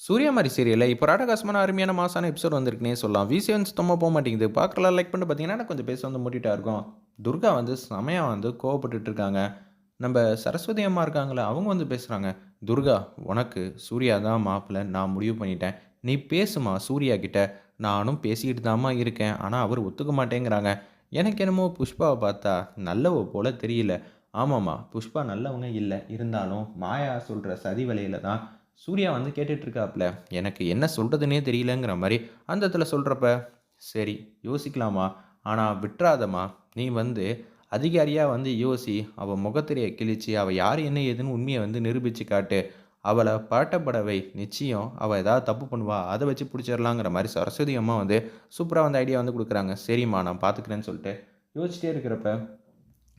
சூர்யா மாதிரி சீரியலில் இப்போ ராடகாசமான அருமையான மாசான எபிசோட் வந்திருக்குனே சொல்லலாம். விசிஎன் சுத்தமாக போக மாட்டேங்குது. பார்க்கலாம் லைக் பண்ணிட்டு பார்த்தீங்கன்னா கொஞ்சம் பேச வந்து மூட்டிகிட்டா இருக்கும். துர்கா வந்து செமையாக வந்து கோவப்பட்டுட்டு இருக்காங்க. நம்ம சரஸ்வதி அம்மா இருக்காங்களே அவங்க வந்து பேசுகிறாங்க துர்கா உனக்கு சூர்யா தான் மாப்பிள்ள நான் முடிவு பண்ணிட்டேன். நீ பேசுமா சூர்யா கிட்ட. நானும் பேசிக்கிட்டு தாம்மா இருக்கேன். ஆனால் அவர் ஒத்துக்க மாட்டேங்கிறாங்க. எனக்கு என்னமோ புஷ்பாவை பார்த்தா நல்லவ போல தெரியல. ஆமாம்மா புஷ்பா நல்லவங்க இல்லை. இருந்தாலும் மாயா சொல்கிற சதி வலையில் தான் சூர்யா வந்து கேட்டுட்டு எனக்கு என்ன சொல்கிறதுனே தெரியலங்கிற மாதிரி அந்த இடத்துல சொல்கிறப்ப சரி யோசிக்கலாமா? ஆனால் விட்டுறாதம்மா. நீ வந்து அதிகாரியாக வந்து யோசி அவள் முகத்திரையை கிழிச்சு அவள் யார் என்ன ஏதுன்னு உண்மையை வந்து நிரூபித்து காட்டு. அவளை பரட்டப்படவை நிச்சயம் அவள் ஏதாவது தப்பு பண்ணுவா அதை வச்சு பிடிச்சிடலாங்கிற மாதிரி சரஸ்வதி அம்மா வந்து சூப்பராக வந்து ஐடியா வந்து கொடுக்குறாங்க. சரிம்மா நான் பார்த்துக்கிறேன்னு சொல்லிட்டு யோசிச்சிட்டே இருக்கிறப்ப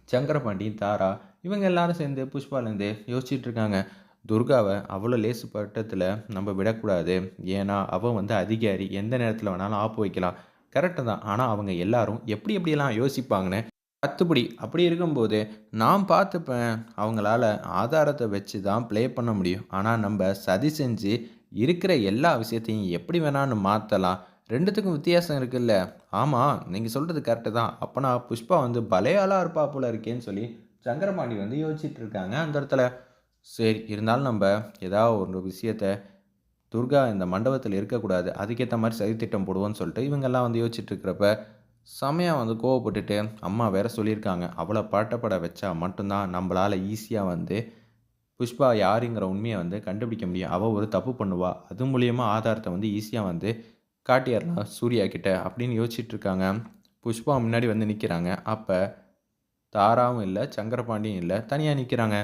சங்கரபாண்டி தாரா இவங்க எல்லாரும் சேர்ந்து புஷ்பாலேருந்து யோசிச்சுட்டு இருக்காங்க துர்காவை அவ்வளோ லேசு பட்டத்தில் நம்ம விடக்கூடாது. ஏன்னா அவள் வந்து அதிகாரி எந்த நேரத்தில் வேணாலும் ஆப்பு வைக்கலாம் கரெக்டு தான். ஆனால் அவங்க எல்லாரும் எப்படி எப்படியெல்லாம் யோசிப்பாங்கன்னு கத்துப்படி அப்படி இருக்கும்போது நான் பார்த்துப்பேன். அவங்களால ஆதாரத்தை வச்சு தான் ப்ளே பண்ண முடியும். ஆனால் நம்ம சதி செஞ்சு இருக்கிற எல்லா விஷயத்தையும் எப்படி வேணான்னு மாற்றலாம் ரெண்டுத்துக்கும் வித்தியாசம் இருக்குல்ல. ஆமாம் நீங்கள் சொல்கிறது கரெக்டு தான். அப்போனா புஷ்பா வந்து பலையாளாக இருப்பா போல இருக்கேன்னு சொல்லி சங்கரபாண்டி வந்து யோசிச்சுட்டு இருக்காங்க அந்த இடத்துல. சரி இருந்தாலும் நம்ம ஏதாவது ஒரு விஷயத்த துர்கா இந்த மண்டபத்தில் இருக்கக்கூடாது அதுக்கேற்ற மாதிரி சதித்திட்டம் போடுவோன்னு சொல்லிட்டு இவங்கெல்லாம் வந்து யோசிச்சுட்டு இருக்கிறப்ப செமையாக வந்து கோவப்பட்டுட்டு அம்மா வேற சொல்லியிருக்காங்க. அவளை பாட்டப்பட வச்சா மட்டும்தான் நம்மளால் ஈஸியாக வந்து புஷ்பா யாருங்கிற உண்மையை வந்து கண்டுபிடிக்க முடியும். அவள் ஒரு தப்பு பண்ணுவா. அது மூலியமாக ஆதாரத்தை வந்து ஈஸியாக வந்து காட்டியர்லாம் சூர்யா கிட்ட அப்படின்னு யோசிச்சுட்டு இருக்காங்க. புஷ்பா முன்னாடி வந்து நிற்கிறாங்க அப்போ தாராவும் இல்லை சங்கரபாண்டியும் இல்லை தனியாக நிற்கிறாங்க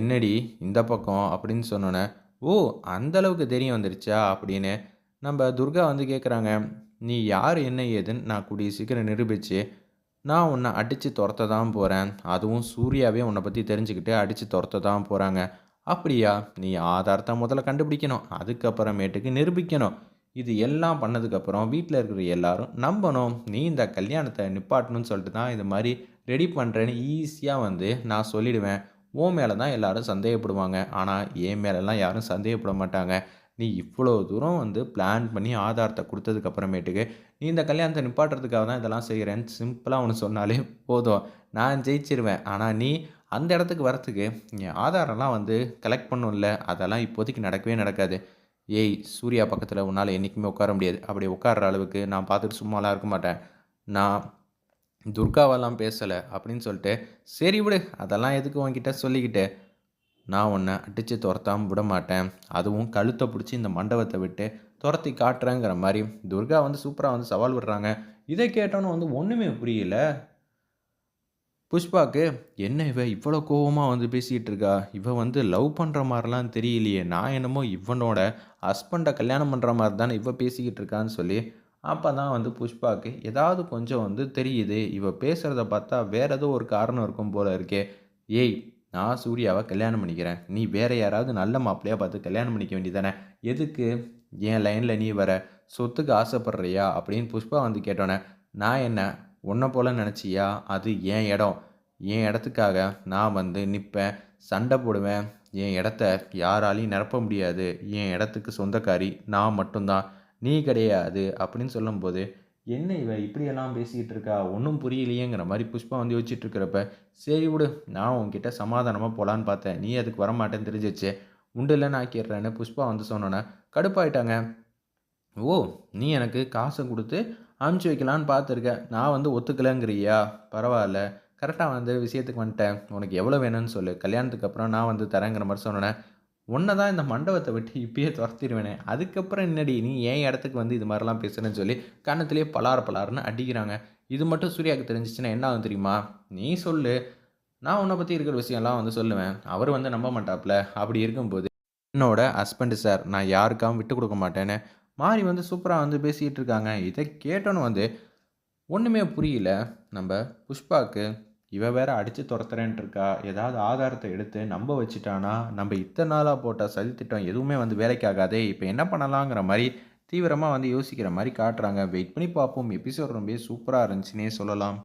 என்னடி இந்த பக்கம் அப்படின்னு சொன்னோன்னே ஓ அந்த அளவுக்கு தெரியும் வந்துருச்சா? அப்படின்னு நம்ம துர்கா வந்து கேட்குறாங்க நீ யார் என்ன ஏதுன்னு நான் கூடிய சீக்கிரம் நிரூபித்து நான் உன்னை அடித்து துரத்த தான் போகிறேன் அதுவும் சூர்யாவே உன்னை பற்றி தெரிஞ்சுக்கிட்டு அடித்து துரத்த தான் போகிறாங்க அப்படியா? நீ ஆதாரத்தை முதல்ல கண்டுபிடிக்கணும். அதுக்கப்புறமேட்டுக்கு நிரூபிக்கணும். இது எல்லாம் பண்ணதுக்கப்புறம் வீட்டில் இருக்கிற எல்லாரும் நம்பணும். நீ இந்த கல்யாணத்தை நிப்பாட்டணும்னு சொல்லிட்டு தான் இது மாதிரி ரெடி பண்ணுறேன்னு ஈஸியாக வந்து நான் சொல்லிடுவேன். உன் மேலே தான் எல்லாரும் சந்தேகப்படுவாங்க. ஆனால் என் மேலெல்லாம் யாரும் சந்தேகப்பட மாட்டாங்க. நீ இவ்வளோ தூரம் வந்து பிளான் பண்ணி ஆதாரத்தை கொடுத்ததுக்கு அப்புறமேட்டுக்கு நீ இந்த கல்யாணத்தை நிப்பாட்டுறதுக்காக தான் இதெல்லாம் செய்கிறேன்னு சிம்பிளாக ஒன்று சொன்னாலே போதும். நான் ஜெயிச்சிருவேன். ஆனால் நீ அந்த இடத்துக்கு வரத்துக்கு என் ஆதாரம்லாம் வந்து கலெக்ட் பண்ணும்ல. அதெல்லாம் இப்போதைக்கு நடக்கவே நடக்காது. ஏய் சூர்யா பக்கத்தில் உன்னால் என்றைக்குமே உட்கார முடியாது. அப்படி உட்கார்ற அளவுக்கு நான் பார்த்துட்டு சும்மாலாம் இருக்க மாட்டேன். நான் துர்காவெல்லாம் பேசலை அப்படின்னு சொல்லிட்டு சரி விடு அதெல்லாம் எதுக்கு உன்கிட்ட சொல்லிக்கிட்டு? நான் உன்னை அடித்து துரத்தாமல் விட மாட்டேன். அதுவும் கழுத்தை பிடிச்சி இந்த மண்டபத்தை விட்டு துரத்தி காட்டுறேங்கிற மாதிரி. துர்கா வந்து சூப்பராக வந்து சவால் விடுறாங்க. இதை கேட்டோன்னு வந்து ஒன்றுமே புரியல. புஷ்பாக்கு என்ன இவ இவ்வளோ கோவமாக வந்து பேசிகிட்டு இருக்கா? இவ வந்து லவ் பண்ணுற மாதிரிலாம் தெரியலையே. நான் என்னமோ இவனோட ஹஸ்பண்டை கல்யாணம் பண்ணுற மாதிரி தானே இவ பேசிக்கிட்டு இருக்கான்னு சொல்லி அப்போ தான் வந்து புஷ்பாவுக்கு ஏதாவது கொஞ்சம் வந்து தெரியுது. இவ பேசுகிறத பார்த்தா வேற ஏதோ ஒரு காரணம் இருக்கும் போல இருக்கே. ஏய் நான் சூர்யாவை கல்யாணம் பண்ணிக்கிறேன். நீ வேறு யாராவது நல்ல மாப்பிள்ளையாக பார்த்து கல்யாணம் பண்ணிக்க வேண்டியதானே? எதுக்கு? என் லைனில் நீ வர? சொத்துக்கு ஆசைப்படுறியா? அப்படின்னு புஷ்பா வந்து கேட்டோன்னே நான் என்ன உன்னை போல நினச்சியா? அது என் இடம்? என் இடத்துக்காக நான் வந்து நிற்பேன் சண்டை போடுவேன்? என் இடத்த யாராலையும் நிரப்ப முடியாது. என் இடத்துக்கு சொந்தக்காரி நான் மட்டும்தான். நீ கிடையாது அப்படின்னு சொல்லும்போது என்ன இவ இப்படியெல்லாம் பேசிக்கிட்டு இருக்கா? ஒன்றும் புரியலையேங்கிற மாதிரி புஷ்பா வந்து யோசிச்சுட்டு இருக்கிறப்ப சரி விடு நான் உன்கிட்ட சமாதானமாக போகலான்னு பார்த்தேன். நீ அதுக்கு வரமாட்டேன்னு தெரிஞ்சிச்சு உண்டு இல்லைன்னு ஆக்கிடுறேன்னு புஷ்பா வந்து சொன்னோன்னே கடுப்பாயிட்டாங்க. ஓ நீ எனக்கு காசை கொடுத்து அனுப்பிச்சி வைக்கலான்னு பார்த்துருக்கேன் நான் வந்து ஒத்துக்கலைங்கிறியா? பரவாயில்ல. கரெக்டாக வந்து விஷயத்துக்கு வந்துட்டேன். உனக்கு எவ்வளோ வேணும்னு சொல்லு. கல்யாணத்துக்கு அப்புறம் நான் வந்து தரேங்கிற மாதிரி சொன்னேன் உன்னை தான் இந்த மண்டபத்தை விட்டு இப்பயே துரத்திடுவேனே. அதுக்கப்புறம் என்னடி நீ ஏன் இடத்துக்கு வந்து இது மாதிரிலாம் பேசுகிறேன்னு சொல்லி கன்னத்துலேயே பலார் பலார்னு அடிக்கிறாங்க. இது மட்டும் சூர்யாவுக்கு தெரிஞ்சிச்சுன்னா என்ன ஆகும் தெரியுமா? நீ சொல்லு. நான் உன்னை பற்றி இருக்கிற விஷயம்லாம் வந்து சொல்லுவேன். அவர் வந்து நம்ப மாட்டாப்புல. அப்படி இருக்கும்போது என்னோட ஹஸ்பண்டு சார் நான் யாருக்காகவும் விட்டு கொடுக்க மாட்டேன்னு மாறி வந்து சூப்பராக வந்து பேசிக்கிட்டு இருக்காங்க. இதை கேட்டோன்னு வந்து ஒன்றுமே புரியல. நம்ம புஷ்பாவுக்கு இவ வேற அடித்து துரத்துறேன்ட்டு இருக்கா ஏதாவது ஆதாரத்தை எடுத்து நம்ப வச்சுட்டானா? நம்ம இத்தனை நாளாக போட்ட சதித்திட்டம் எதுவுமே வந்து வேலைக்கு ஆகாதே இப்போ என்ன பண்ணலாங்கிற மாதிரி தீவிரமாக வந்து யோசிக்கிற மாதிரி காட்டுறாங்க. வெயிட் பண்ணி பார்ப்போம். எபிசோட் ரொம்ப சூப்பராக இருந்துச்சுன்னே சொல்லலாம்.